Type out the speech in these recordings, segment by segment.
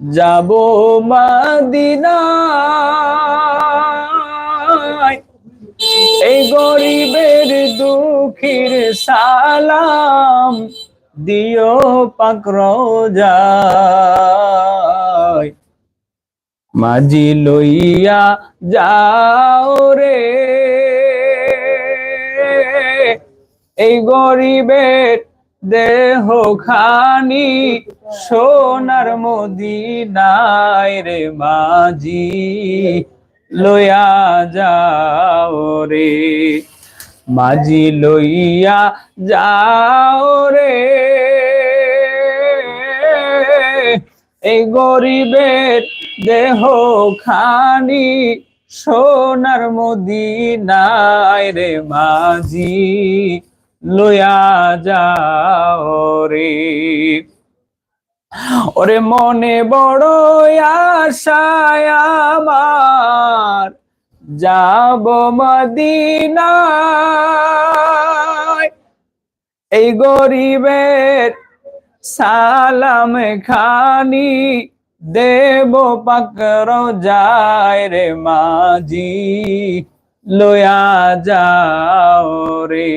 যাব মাদিনা এই গরিবের দুঃখীর সালাম দিও পাকর যায় মাঝি লইয়া যাও রে। এই গরিবের দেহ খানি সোনার মদিনায় রে মাঝি, লইয়া যাও রে। মাঝি লইয়া যাও রে। এই গরিবের দেহ খানি সোনার মদিনায় রে মাঝি লইয়া যাও রে। ওরে মনে বড় আশায় আমার যাব মদিনায়। এই গরিবের সালাম খানি দেব পাকর যায় রে মাঝি লইয়া যাও রে।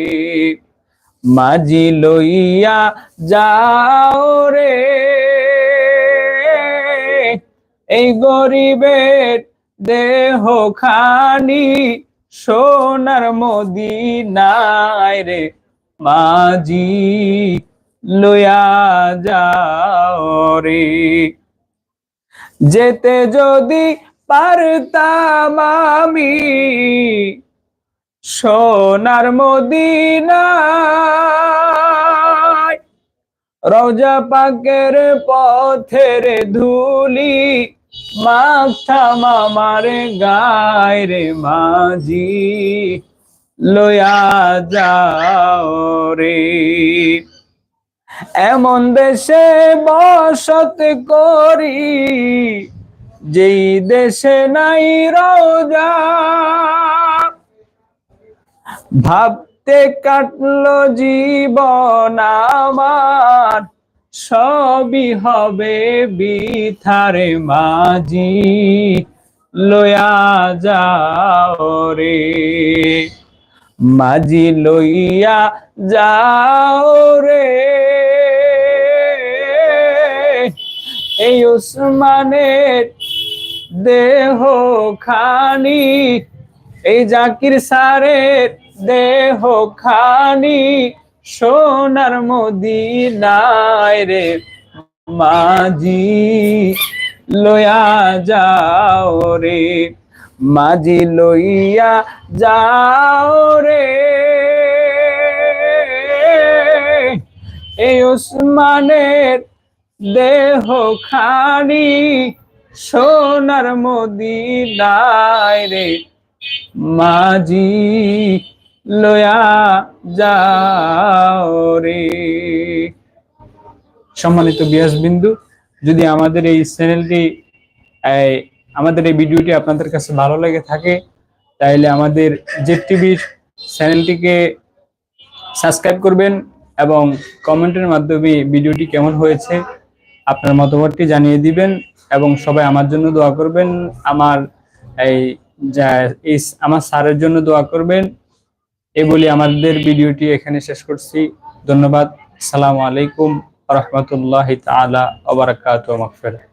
মাঝি লইয়া যাও রে। এই গরিবের দেহ খানি সোনার মদিনায় রে। মাঝি লইয়া যাও রে। যেতে যদি পারতাম আমি সোনার মদিনায় রওজা পাকের পথের ধুলি মাথা মামার গায় রে মাঝি, লয়া যাও রে। এমন দেশে বসত করি, যেই দেশে নাই রোজা। ভাবতে কাটলো জীবন আমার সবই হবে বিথারে মাঝি, লয়া যাও রে। মাঝি লইয়া যাও রে। এই উসমানের দেহ খানি এই জাকির সারের দেহ খানি সোনার মদিনায় রে মাঝি, লয়া যাও রে, মাঝি লইয়া যাও রে। এই ওসমানের দেহ খানি সোনার মদিনায় রে মাঝি লয়া যাও রে। সম্মানিত বিয়াস বিন্দু, যদি আমাদের এই চ্যানেলটি আমাদের এই ভিডিওটি আপনাদের কাছে ভালো লেগে থাকে তাহলে আমাদের জেড টিভির চ্যানেলটিকে সাবস্ক্রাইব করবেন এবং কমেন্টের মাধ্যমে ভিডিওটি কেমন হয়েছে আপনার মতামতটি জানিয়ে দিবেন এবং সবাই আমার জন্য দোয়া করবেন, আমার এই আমার স্যারের জন্য দোয়া করবেন। এই বলে আমাদের ভিডিওটি এখানে শেষ করছি। ধন্যবাদ। সালামু আলাইকুম রহমতুল্লাহ তালা ওবরাকাত মাগফিরাহ